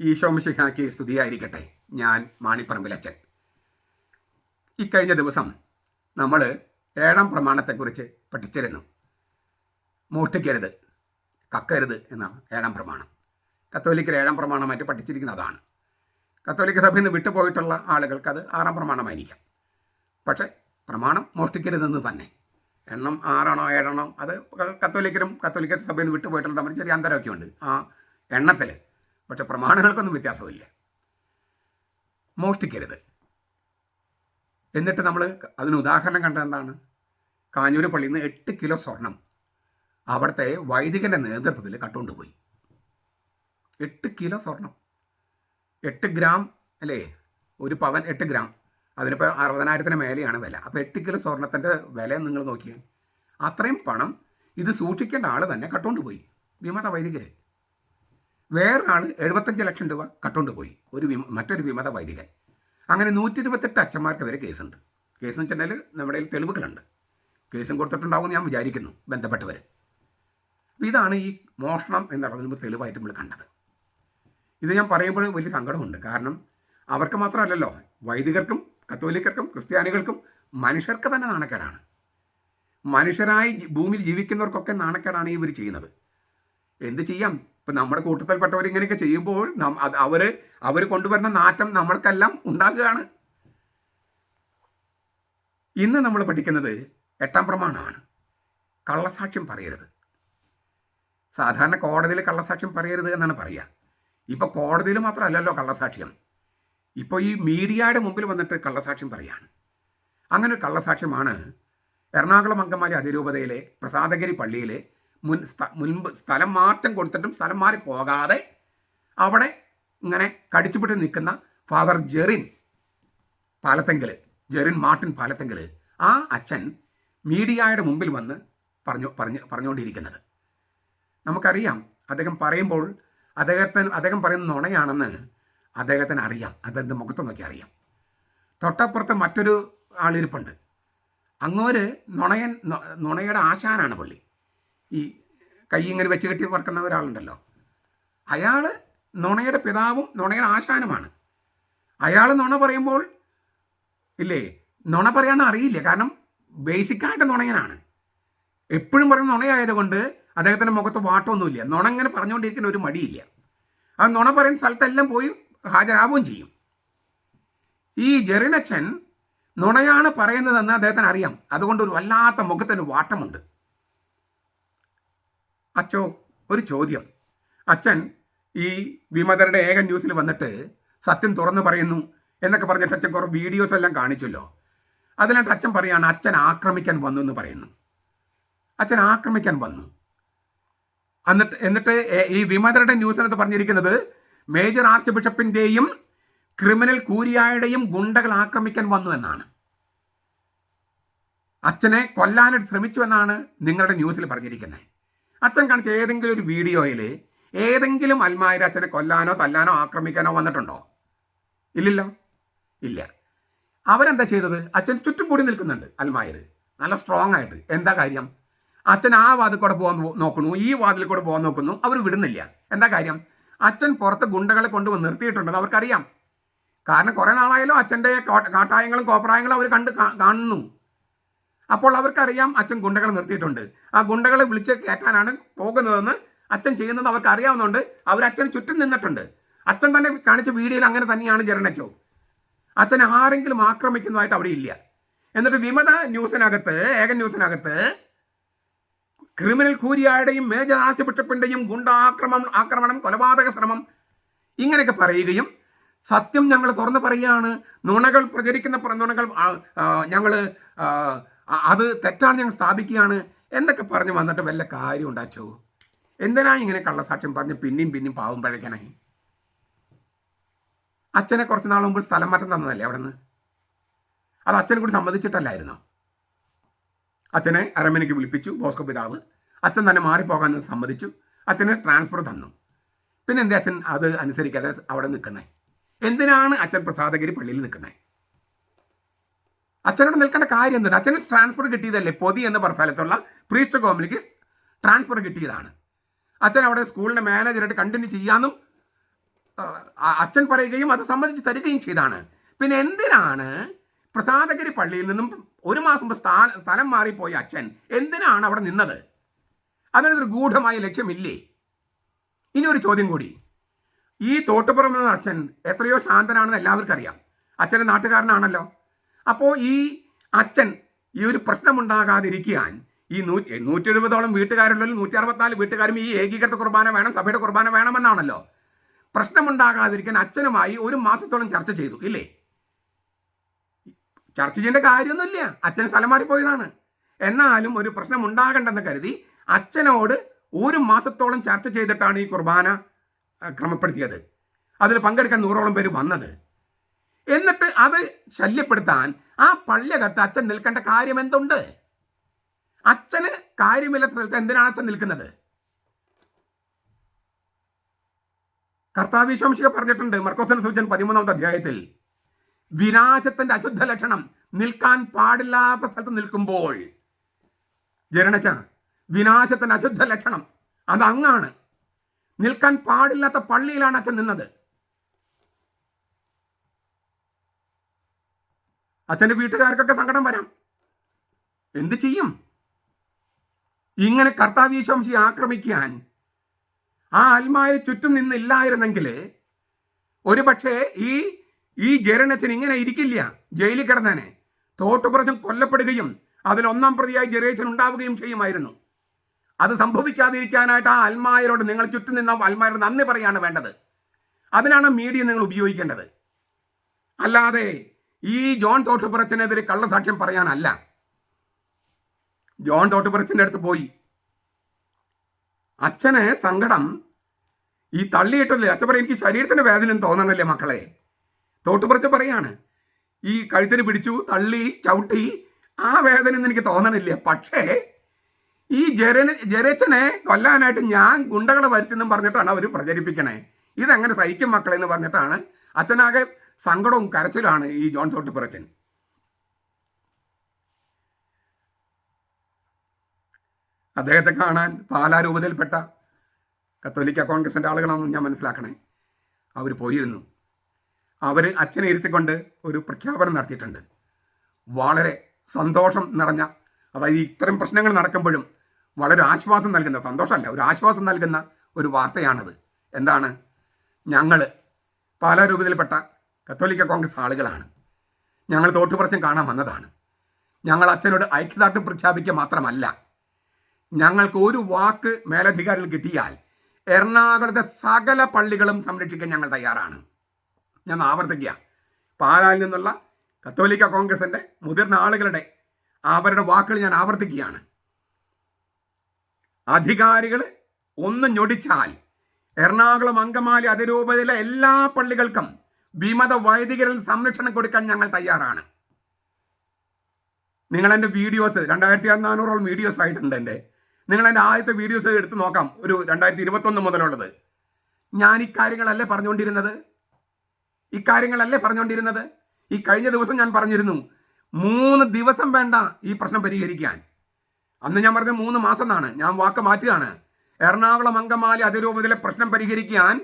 ഈശോമിശിഹാക്കി സ്തുതിയായിരിക്കട്ടെ. ഞാൻ മാണിപ്പറമ്പിലച്ചൻ ഇക്കഴിഞ്ഞ ദിവസം നമ്മൾ ഏഴാം പ്രമാണത്തെക്കുറിച്ച് പഠിച്ചിരുന്നു. മോഷ്ടിക്കരുത് കക്കരുത് എന്നാണ് ഏഴാം പ്രമാണം. കത്തോലിക്കർ ഏഴാം പ്രമാണമായിട്ട് പഠിച്ചിരിക്കുന്നതാണ്. കത്തോലിക്ക സഭയിൽ നിന്ന് വിട്ടുപോയിട്ടുള്ള ആളുകൾക്ക് അത് ആറാം പ്രമാണമായിരിക്കാം. പക്ഷേ പ്രമാണം മോഷ്ടിക്കരുതെന്ന് തന്നെ. എണ്ണം ആറാണോ ഏഴാണോ അത് കത്തോലിക്കരും കത്തോലിക്ക സഭയിൽ നിന്ന് വിട്ടുപോയിട്ടുള്ള തമ്മിൽ ചെറിയ അന്തരമൊക്കെ ഉണ്ട് ആ എണ്ണത്തിൽ പക്ഷെ പ്രമാണങ്ങൾക്കൊന്നും വ്യത്യാസമില്ല. മോഷ്ടിക്കരുത്. എന്നിട്ട് നമ്മൾ അതിന് ഉദാഹരണം കണ്ടത് എന്താണ്? കാഞ്ഞൂർ പള്ളിയിൽ നിന്ന് എട്ട് കിലോ സ്വർണം അവിടുത്തെ വൈദികന്റെ നേതൃത്വത്തിൽ കട്ടുകൊണ്ടുപോയി. എട്ട് കിലോ സ്വർണം. എട്ട് ഗ്രാം അല്ലേ? ഒരു പവൻ എട്ട് ഗ്രാം. അതിനിപ്പോൾ അറുപതിനായിരത്തിന് മേലെയാണ് വില. അപ്പോൾ എട്ട് കിലോ സ്വർണത്തിന്റെ വില നിങ്ങൾ നോക്കിയാൽ അത്രയും പണം ഇത് സൂക്ഷിക്കേണ്ട ആൾ തന്നെ കട്ടുകൊണ്ടുപോയി. വിമത വൈദികർ വേറൊരാൾ എഴുപത്തഞ്ച് ലക്ഷം രൂപ കട്ടുകൊണ്ട് പോയി. ഒരു വിമ മറ്റൊരു വിമത വൈദികൻ. അങ്ങനെ നൂറ്റി ഇരുപത്തെട്ട് അച്ഛന്മാർക്കെതിരെ കേസുണ്ട്. കേസ് എന്ന് വെച്ചിട്ടുണ്ടെങ്കിൽ നമ്മുടെ കയ്യിൽ തെളിവുകളുണ്ട്. കേസും കൊടുത്തിട്ടുണ്ടാവും ഞാൻ വിചാരിക്കുന്നു ബന്ധപ്പെട്ടവർ ഇതാണ് ഈ മോഷണം എന്നുള്ളതിന് തെളിവായിട്ട് നമ്മൾ കണ്ടത്. ഇത് ഞാൻ പറയുമ്പോൾ വലിയ സങ്കടമുണ്ട്. കാരണം അവർക്ക് മാത്രമല്ലല്ലോ വൈദികർക്കും കത്തോലിക്കർക്കും ക്രിസ്ത്യാനികൾക്കും മനുഷ്യർക്ക് തന്നെ നാണക്കേടാണ്. മനുഷ്യരായി ഭൂമിയിൽ ജീവിക്കുന്നവർക്കൊക്കെ നാണക്കേടാണ് ഇവർ ചെയ്യുന്നത്. എന്ത് ചെയ്യാം? ഇപ്പം നമ്മുടെ കൂട്ടത്തിൽപ്പെട്ടവർ ഇങ്ങനെയൊക്കെ ചെയ്യുമ്പോൾ അവർ അവർ കൊണ്ടുവരുന്ന നാറ്റം നമ്മൾക്കെല്ലാം ഉണ്ടാകുകയാണ്. ഇന്ന് നമ്മൾ പഠിക്കുന്നത് എട്ടാം പ്രമാണമാണ്. കള്ളസാക്ഷ്യം പറയരുത്. സാധാരണ കോടതിയിൽ കള്ളസാക്ഷ്യം പറയരുത് എന്നാണ് പറയുക. ഇപ്പൊ കോടതിയിൽ മാത്രമല്ലല്ലോ കള്ളസാക്ഷ്യം. ഇപ്പോൾ ഈ മീഡിയയുടെ മുമ്പിൽ വന്നിട്ട് കള്ളസാക്ഷ്യം പറയാണ്. അങ്ങനെ ഒരു കള്ളസാക്ഷ്യമാണ് എറണാകുളം അങ്കമാലി അതിരൂപതയിലെ പ്രസാദഗിരി പള്ളിയിലെ മുൻ മുൻപ് സ്ഥലം മാറ്റം കൊടുത്തിട്ടും സ്ഥലം മാറി പോകാതെ അവിടെ ഇങ്ങനെ കടിച്ചുപിട്ട് നിൽക്കുന്ന ഫാദർ ജെറിൻ പാലത്തെങ്കിൽ ജെറിൻ മാർട്ടിൻ പാലത്തെങ്കിൽ ആ അച്ഛൻ മീഡിയയുടെ മുമ്പിൽ വന്ന് പറഞ്ഞു പറഞ്ഞു പറഞ്ഞുകൊണ്ടിരിക്കുന്നത്. നമുക്കറിയാം അദ്ദേഹം പറയുമ്പോൾ അദ്ദേഹത്തിന് അദ്ദേഹം പറയുന്ന നുണയാണെന്ന് അദ്ദേഹത്തിന് അറിയാം. അദ്ദേഹത്തിന്റെ മുഖത്ത് നോക്കി അറിയാം. തൊട്ടപ്പുറത്ത് മറ്റൊരു ആളിരിപ്പുണ്ട്. അങ്ങോര് നുണയൻ നുണയുടെ ആശാനാണ് പുള്ളി. ഈ കൈ ഇങ്ങനെ വെച്ച് കെട്ടി പറക്കുന്ന ഒരാളുണ്ടല്ലോ. അയാൾ നുണയുടെ പിതാവും നുണയുടെ ആശാനുമാണ്. അയാൾ നുണ പറയുമ്പോൾ ഇല്ലേ നുണ പറയാൻ അറിയില്ല. കാരണം ബേസിക്കായിട്ട് നുണയനാണ്. എപ്പോഴും പറയുന്ന നുണയായതുകൊണ്ട് അദ്ദേഹത്തിന്റെ മുഖത്ത് വാട്ടമൊന്നുമില്ല നുണ ഇങ്ങനെ പറഞ്ഞുകൊണ്ടിരിക്കുന്ന ഒരു മടിയില്ല. ആ നുണ പറയുന്ന സ്ഥലത്തെല്ലാം പോയി ഹാജരാവുകയും ചെയ്യും. ഈ ജെറിനച്ചൻ നുണയാണ് പറയുന്നതെന്ന് അദ്ദേഹത്തിന് അറിയാം. അതുകൊണ്ട് ഒരു വല്ലാത്ത മുഖത്തിന് വാട്ടമുണ്ട്. അച്ചോ ഒരു ചോദ്യം. അച്ഛൻ ഈ വിമതരുടെ ഏക ന്യൂസിൽ വന്നിട്ട് സത്യം തുറന്നു പറയുന്നു എന്നൊക്കെ പറഞ്ഞിട്ട് അച്ഛൻ കുറേ വീഡിയോസ് എല്ലാം കാണിച്ചല്ലോ. അതിലായിട്ട് അച്ഛൻ പറയാണ് അച്ഛൻ ആക്രമിക്കാൻ വന്നു എന്ന് പറയുന്നു. അച്ഛൻ ആക്രമിക്കാൻ വന്നു. എന്നിട്ട് എന്നിട്ട് ഈ വിമതരുടെ ന്യൂസിനകത്ത് പറഞ്ഞിരിക്കുന്നത് മേജർ ആർച്ച് ബിഷപ്പിന്റെയും ക്രിമിനൽ കൂരിയായുടെയും ഗുണ്ടകൾ ആക്രമിക്കാൻ വന്നു എന്നാണ്. അച്ഛനെ കൊല്ലാനായിട്ട് ശ്രമിച്ചു എന്നാണ് നിങ്ങളുടെ ന്യൂസിൽ പറഞ്ഞിരിക്കുന്നത്. അച്ഛൻ കാണിച്ച ഏതെങ്കിലും ഒരു വീഡിയോയിൽ ഏതെങ്കിലും അൽമായർ അച്ഛനെ കൊല്ലാനോ തല്ലാനോ ആക്രമിക്കാനോ വന്നിട്ടുണ്ടോ? ഇല്ലല്ലോ. ഇല്ല. അവരെന്താ ചെയ്തത്? അച്ഛൻ ചുറ്റും കൂടി നിൽക്കുന്നുണ്ട് അൽമായർ നല്ല സ്ട്രോങ് ആയിട്ട്. എന്താ കാര്യം? അച്ഛൻ ആ വാതിൽ കൂടെ പോകാൻ നോക്കുന്നു. ഈ വാതിൽ കൂടെ പോകാൻ നോക്കുന്നു. അവർ വിടുന്നില്ല. എന്താ കാര്യം? അച്ഛൻ പുറത്ത് ഗുണ്ടകളെ കൊണ്ടുവന്ന് നിർത്തിയിട്ടുണ്ടെന്ന് അവർക്കറിയാം. കാരണം കുറേ നാളായാലും അച്ഛന്റെ കാട്ടായങ്ങളും കോപ്രായങ്ങളും അവർ കണ്ട് കാണുന്നു. അപ്പോൾ അവർക്കറിയാം അച്ഛൻ ഗുണ്ടകളെ നിർത്തിയിട്ടുണ്ട്. ആ ഗുണ്ടകളെ വിളിച്ച് കയറ്റാനാണ് പോകുന്നതെന്ന് അച്ഛൻ ചെയ്യുന്നത് അവർക്ക് അറിയാവുന്നതുകൊണ്ട് അവർ അച്ഛന് ചുറ്റും നിന്നിട്ടുണ്ട്. അച്ഛൻ തന്നെ കാണിച്ച വീഡിയോയിൽ അങ്ങനെ തന്നെയാണ് ജരണച്ചോ അച്ഛൻ ആരെങ്കിലും ആക്രമിക്കുന്നതായിട്ട് അവിടെ ഇല്ല. എന്നിട്ട് വിമത ന്യൂസിനകത്ത് ഏക ന്യൂസിനകത്ത് ക്രിമിനൽ കൂരിയായുടെയും മേജർ ആർച്ച് ബിഷപ്പിന്റെയും ഗുണ്ടാക്രമണം ആക്രമണം കൊലപാതക ശ്രമം ഇങ്ങനെയൊക്കെ പറയുകയും സത്യം ഞങ്ങൾ തുറന്നു പറയുകയാണ്. നുണകൾ പ്രചരിക്കുന്ന പ്ര- നുണകൾ ഞങ്ങൾ അത് തെറ്റാണ് ഞങ്ങൾ സ്ഥാപിക്കുകയാണ്. എന്നൊക്കെ പറഞ്ഞ് വന്നിട്ട് വല്ല കാര്യം ഉണ്ടാച്ചോ? എന്തിനാ ഇങ്ങനെ കള്ളസാക്ഷ്യം പറഞ്ഞ് പിന്നെയും പിന്നെയും പാവം പഴയ്ക്കണേ അച്ഛനെ കുറച്ച് നാൾ മുമ്പ് സ്ഥലം മാറ്റം തന്നതല്ലേ അവിടെ നിന്ന് അത് അച്ഛനെ കൂടി സമ്മതിച്ചിട്ടല്ലായിരുന്നോ? അച്ഛനെ അരമനയ്ക്ക് വിളിപ്പിച്ചു ബോസ്കോ പിതാവ്. അച്ഛൻ തന്നെ മാറിപ്പോകാൻ സമ്മതിച്ചു. അച്ഛന് ട്രാൻസ്ഫർ തന്നു. പിന്നെ എന്താ അച്ഛൻ അത് അനുസരിക്കാതെ അവിടെ നിൽക്കുന്നത് എന്തിനാണ് അച്ഛൻ പ്രസാദഗിരി പള്ളിയിൽ നിൽക്കുന്നത് അച്ഛനോട് നിൽക്കേണ്ട കാര്യം എന്താണ്? അച്ഛന് ട്രാൻസ്ഫർ കിട്ടിയതല്ലേ? പൊതി എന്ന് പറഞ്ഞ സ്ഥലത്തുള്ള പ്രീസ്റ്റ് കോമിലേക്ക് ട്രാൻസ്ഫർ കിട്ടിയതാണ്. അച്ഛൻ അവിടെ സ്കൂളിന്റെ മാനേജറായിട്ട് കണ്ടിന്യൂ ചെയ്യാമെന്നും അച്ഛൻ പറയുകയും അത് സംബന്ധിച്ച് തരികയും ചെയ്താണ്. പിന്നെ എന്തിനാണ് പ്രസാദഗിരി പള്ളിയിൽ നിന്നും ഒരു മാസം സ്ഥലം മാറിപ്പോയ അച്ഛൻ എന്തിനാണ് അവിടെ നിന്നത്? അതിനൊരു ഗൂഢമായ ലക്ഷ്യമില്ലേ? ഇനി ഒരു ചോദ്യം കൂടി. ഈ തോട്ടുപുറം എന്ന അച്ഛൻ എത്രയോ ശാന്തനാണെന്ന് എല്ലാവർക്കും അറിയാം. അച്ഛന്റെ നാട്ടുകാരനാണല്ലോ. അപ്പോൾ ഈ അച്ഛൻ ഈ ഒരു പ്രശ്നമുണ്ടാകാതിരിക്കാൻ ഈ നൂറ്റി നൂറ്റി എഴുപതോളം വീട്ടുകാരുള്ളതിൽ നൂറ്റി അറുപത്തിനാല് വീട്ടുകാരും ഈ ഏകീകൃത കുർബാന വേണം സഭയുടെ കുർബാന വേണമെന്നാണല്ലോ. പ്രശ്നമുണ്ടാകാതിരിക്കാൻ അച്ഛനുമായി ഒരു മാസത്തോളം ചർച്ച ചെയ്തു ഇല്ലേ? ചർച്ച ചെയ്യേണ്ട കാര്യമൊന്നുമില്ല. അച്ഛൻ സ്ഥലം മാറിപ്പോയതാണ്. എന്നാലും ഒരു പ്രശ്നം ഉണ്ടാകണ്ടെന്ന് കരുതി അച്ഛനോട് ഒരു മാസത്തോളം ചർച്ച ചെയ്തിട്ടാണ് ഈ കുർബാന ക്രമപ്പെടുത്തിയത്. അതിൽ പങ്കെടുക്കാൻ നൂറോളം പേര് വന്നത്. എന്നിട്ട് അത് ശല്യപ്പെടുത്താൻ ആ പള്ളിയകത്ത് അച്ഛൻ നിൽക്കേണ്ട കാര്യം എന്തുണ്ട്? അച്ഛന് കാര്യമില്ലാത്ത സ്ഥലത്ത് എന്തിനാണ് അച്ഛൻ നിൽക്കുന്നത്? കർത്താവിശ്വംശിക പറഞ്ഞിട്ടുണ്ട് മർക്കോസന സൂചൻ പതിമൂന്നാമത്തെ അധ്യായത്തിൽ വിനാശത്തിന്റെ അശുദ്ധ ലക്ഷണം നിൽക്കാൻ പാടില്ലാത്ത സ്ഥലത്ത് നിൽക്കുമ്പോൾ ജരണച്ച വിനാശത്തിന്റെ അശുദ്ധ ലക്ഷണം അത് അങ്ങാണ്. നിൽക്കാൻ പാടില്ലാത്ത പള്ളിയിലാണ് അച്ഛൻ നിന്നത്. അച്ഛന്റെ വീട്ടുകാർക്കൊക്കെ സങ്കടം വരാം. എന്ത് ചെയ്യും? ഇങ്ങനെ കർത്താവീശംശി ആക്രമിക്കാൻ ആ ആത്മാവിന് ചുറ്റും നിന്നില്ലായിരുന്നെങ്കിൽ ഒരുപക്ഷെ ഈ ഈ ജരണച്ചൻ ഇങ്ങനെ ഇരിക്കില്ല ജയിലിൽ കിടന്നേനെ. തോട്ടുപുറച്ചും കൊല്ലപ്പെടുകയും അതിൽ ഒന്നാം പ്രതിയായി ജരേച്ചൻ ഉണ്ടാവുകയും ചെയ്യുമായിരുന്നു. അത് സംഭവിക്കാതിരിക്കാനായിട്ട് ആ അൽമായരോട് നിങ്ങൾ ചുറ്റും നിന്ന അൽമായരോട് നന്ദി പറയാണ് വേണ്ടത്. അതിനാണ് മീഡിയ നിങ്ങൾ ഉപയോഗിക്കേണ്ടത്. അല്ലാതെ ഈ ജോൺ തോട്ടുപുറച്ചനെതിരെ കള്ളസാക്ഷ്യം പറയാനല്ല. ജോൺ തോട്ടുപുറച്ചിന്റെ അടുത്ത് പോയി. അച്ഛന് സങ്കടം. ഈ തള്ളിയിട്ടതിൽ അച്ഛൻ പറയും എനിക്ക് ശരീരത്തിന് വേദന തോന്നണല്ലേ മക്കളെ? തോട്ടുപുറച്ച് പറയാണ് ഈ കഴുത്തിന് പിടിച്ചു തള്ളി ചവിട്ടി ആ വേദന ഒന്നും എനിക്ക് തോന്നണില്ല. പക്ഷേ ഈ ജരന് ജരച്ചനെ കൊല്ലാനായിട്ട് ഞാൻ ഗുണ്ടകളെ വരുത്തിയെന്നും പറഞ്ഞിട്ടാണ് അവർ പ്രചരിപ്പിക്കണേ. ഇതെങ്ങനെ സഹിക്കും മക്കളെന്ന് പറഞ്ഞിട്ടാണ് അച്ഛനാകെ സങ്കടവും കരച്ചിലാണ് ഈ ജോൺ തോട്ടുപുറച്ചൻ. അദ്ദേഹത്തെ കാണാൻ പാലാ രൂപതയിൽപ്പെട്ട കത്തോലിക്ക കോൺഗ്രസിന്റെ ആളുകളാണെന്ന് ഞാൻ മനസ്സിലാക്കണേ. അവർ പോയിരുന്നു. അവർ അച്ഛനെ ഇരുത്തിക്കൊണ്ട് ഒരു പ്രഖ്യാപനം നടത്തിയിട്ടുണ്ട്. വളരെ സന്തോഷം നിറഞ്ഞ അതായത് ഇത്തരം പ്രശ്നങ്ങൾ നടക്കുമ്പോഴും വളരെ ആശ്വാസം നൽകുന്ന സന്തോഷമല്ല ഒരു ആശ്വാസം നൽകുന്ന ഒരു വാർത്തയാണത്. എന്താണ്? ഞങ്ങൾ പാലാ രൂപതയിൽപ്പെട്ട കത്തോലിക്ക കോൺഗ്രസ് ആളുകളാണ്. ഞങ്ങൾ തോട്ടുപറച്ചും കാണാൻ വന്നതാണ്. ഞങ്ങൾ അച്ഛനോട് ഐക്യദാർഢ്യം പ്രഖ്യാപിക്കുക മാത്രമല്ല ഞങ്ങൾക്ക് ഒരു വാക്ക് മേലധികാരിൽ കിട്ടിയാൽ എറണാകുളത്തെ സകല പള്ളികളും സംരക്ഷിക്കാൻ ഞങ്ങൾ തയ്യാറാണ്. ഞാൻ ആവർത്തിക്കുക. പാലായിൽ നിന്നുള്ള കത്തോലിക്ക കോൺഗ്രസിന്റെ മുതിർന്ന ആളുകളുടെ അവരുടെ വാക്കുകൾ ഞാൻ ആവർത്തിക്കുകയാണ്. അധികാരികൾ ഒന്ന് ഞൊടിച്ചാൽ എറണാകുളം അങ്കമാലി അതിരൂപതയിലെ എല്ലാ പള്ളികൾക്കും വിമത വൈദികരിൽ സംരക്ഷണം കൊടുക്കാൻ ഞങ്ങൾ തയ്യാറാണ്. നിങ്ങൾ എന്റെ വീഡിയോസ് രണ്ടായിരത്തി നാനൂറോളം വീഡിയോസ് ആയിട്ടുണ്ട് എന്റെ. നിങ്ങൾ എന്റെ ആദ്യത്തെ വീഡിയോസ് എടുത്ത് നോക്കാം. ഒരു രണ്ടായിരത്തി ഇരുപത്തൊന്ന് മുതലുള്ളത്. ഞാൻ ഇക്കാര്യങ്ങളല്ലേ പറഞ്ഞുകൊണ്ടിരുന്നത്? ഇക്കാര്യങ്ങളല്ലേ പറഞ്ഞുകൊണ്ടിരുന്നത്? ഈ കഴിഞ്ഞ ദിവസം ഞാൻ പറഞ്ഞിരുന്നു മൂന്ന് ദിവസം വേണ്ട ഈ പ്രശ്നം പരിഹരിക്കാൻ. അന്ന് ഞാൻ പറഞ്ഞ മൂന്ന് മാസം എന്നാണ്. ഞാൻ വാക്ക് മാറ്റുകയാണ്. എറണാകുളം അങ്കമാലി അതിരൂപതയിലെ പ്രശ്നം പരിഹരിക്കാൻ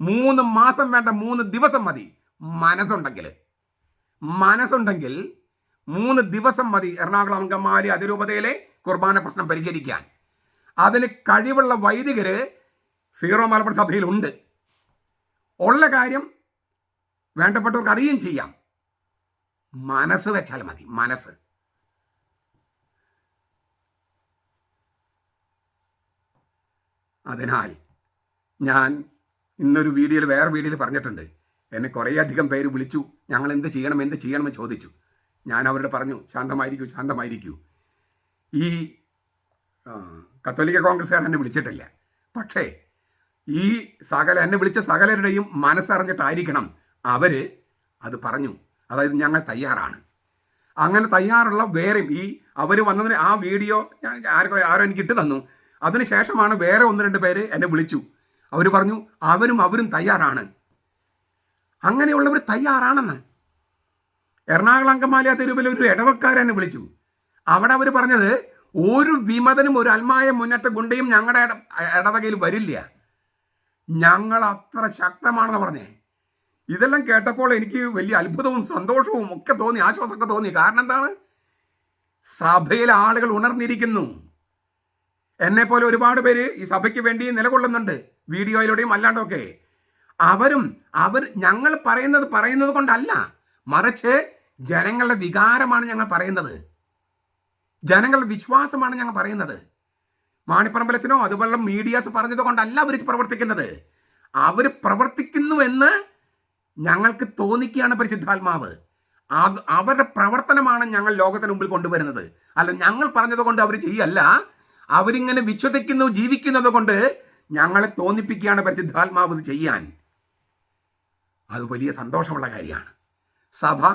മൂന്ന് മാസം വേണ്ട മൂന്ന് ദിവസം മതി. മനസ്സുണ്ടെങ്കിൽ. മനസ്സുണ്ടെങ്കിൽ മൂന്ന് ദിവസം മതി എറണാകുളം അങ്കമാലി അതിരൂപതയിലെ കുർബാന പ്രശ്നം പരിഹരിക്കാൻ. അതിന് കഴിവുള്ള വൈദികർ സീറോ മലബാർ സഭയിലുണ്ട്. ഉള്ള കാര്യം വേണ്ടപ്പെട്ടവർക്ക് അറിയുകയും ചെയ്യാം. മനസ്സ് വെച്ചാൽ മതി മനസ്സ്. അതിനാൽ ഞാൻ ഇന്നൊരു വീഡിയോയിൽ വേറെ വീഡിയോയിൽ പറഞ്ഞിട്ടുണ്ട്. എന്നെ കുറേ അധികം പേര് വിളിച്ചു. ഞങ്ങൾ എന്ത് ചെയ്യണം എന്ത് ചെയ്യണമെന്ന് ചോദിച്ചു. ഞാൻ അവരോട് പറഞ്ഞു ശാന്തമായിരിക്കൂ ശാന്തമായിരിക്കൂ. ഈ കത്തോലിക്ക കോൺഗ്രസ്സുകാർ എന്നെ വിളിച്ചിട്ടില്ല. പക്ഷേ ഈ സകല എന്നെ വിളിച്ച സകലരുടെയും മനസ്സറിഞ്ഞിട്ടായിരിക്കണം അവർ അത് പറഞ്ഞു. അതായത് ഞങ്ങൾ തയ്യാറാണ്. അങ്ങനെ തയ്യാറുള്ള വേറെ ഈ അവർ വന്നതിന് ആ വീഡിയോ ഞാൻ ആർക്കോ ആരോ എനിക്ക് ഇട്ട് തന്നു. അതിനുശേഷമാണ് വേറെ ഒന്ന് രണ്ട് പേര് എന്നെ വിളിച്ചു. അവർ പറഞ്ഞു അവരും അവരും തയ്യാറാണ്. അങ്ങനെയുള്ളവർ തയ്യാറാണെന്ന്. എറണാകുളം അങ്കമാലിയ തെരുവിൽ ഒരു ഇടവക്കാരെന്നെ വിളിച്ചു. അവിടെ അവർ പറഞ്ഞത് ഒരു വിമതനും ഒരു അൽമായ മുന്നേറ്റ ഗുണ്ടയും ഞങ്ങളുടെ ഇട- ഇടവകയിൽ വരില്ല. ഞങ്ങൾ അത്ര ശക്തമാണെന്ന് പറഞ്ഞേ. ഇതെല്ലാം കേട്ടപ്പോൾ എനിക്ക് വലിയ അത്ഭുതവും സന്തോഷവും ഒക്കെ തോന്നി ആശ്വാസമൊക്കെ തോന്നി. കാരണം എന്താണ്? സഭയിലെ ആളുകൾ ഉണർന്നിരിക്കുന്നു. എന്നെ പോലെ ഒരുപാട് പേര് ഈ സഭയ്ക്ക് വേണ്ടി നിലകൊള്ളുന്നുണ്ട് വീഡിയോയിലൂടെയും അല്ലാണ്ടൊക്കെ. അവരും അവർ ഞങ്ങൾ പറയുന്നത് പറയുന്നത് കൊണ്ടല്ല മറിച്ച് ജനങ്ങളുടെ വികാരമാണ് ഞങ്ങൾ പറയുന്നത്. ജനങ്ങളുടെ വിശ്വാസമാണ് ഞങ്ങൾ പറയുന്നത്. മാണിപ്പറമ്പലച്ചനോ അതുപോലെ മീഡിയാസ് പറഞ്ഞത് കൊണ്ടല്ല അവർ പ്രവർത്തിക്കുന്നത്. അവർ പ്രവർത്തിക്കുന്നു എന്ന് ഞങ്ങൾക്ക് തോന്നിക്കുകയാണ് പരിശുദ്ധാത്മാവ്. അത് അവരുടെ പ്രവർത്തനമാണ് ഞങ്ങൾ ലോകത്തിന് മുമ്പിൽ കൊണ്ടുവരുന്നത്. അല്ല ഞങ്ങൾ പറഞ്ഞത് കൊണ്ട് അവർ ചെയ്യല്ല. അവരിങ്ങനെ വിശ്വസിക്കുന്നു ജീവിക്കുന്നത് കൊണ്ട് ഞങ്ങളെ തോന്നിപ്പിക്കുകയാണ് പരിശുദ്ധാത്മാവ് ഇത് ചെയ്യാൻ. അത് വലിയ സന്തോഷമുള്ള കാര്യമാണ്. സഭ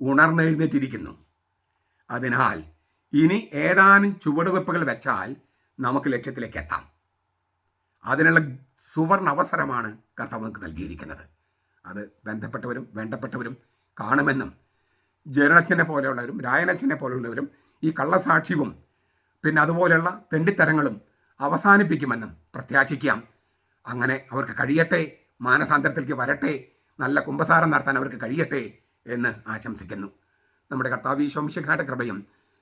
ഉണർന്നെഴുന്നേറ്റിരിക്കുന്നു. അതിനാൽ ഇനി ഏതാനും ചുവടുവെപ്പുകൾ വെച്ചാൽ നമുക്ക് ലക്ഷ്യത്തിലേക്ക് എത്താം. അതിനുള്ള സുവർണ അവസരമാണ് കർത്താവ് നമുക്ക് നൽകിയിരിക്കുന്നത്. അത് ബന്ധപ്പെട്ടവരും വേണ്ടപ്പെട്ടവരും കാണുമെന്നും ജരണച്ചനെ പോലെയുള്ളവരും രായനച്ചനെ പോലെയുള്ളവരും ഈ കള്ളസാക്ഷ്യവും പിന്നെ അതുപോലെയുള്ള തെണ്ടിത്തരങ്ങളും അവസാനിപ്പിക്കുമെന്നും പ്രത്യാശിക്കാം. അങ്ങനെ അവർക്ക് കഴിയട്ടെ മാനസാന്തരത്തിലേക്ക് വരട്ടെ നല്ല കുംഭസാരം നടത്താൻ അവർക്ക് കഴിയട്ടെ എന്ന് ആശംസിക്കുന്നു. നമ്മുടെ കർത്താവ് ഈശോമിശിഖായുടെ കൃപയും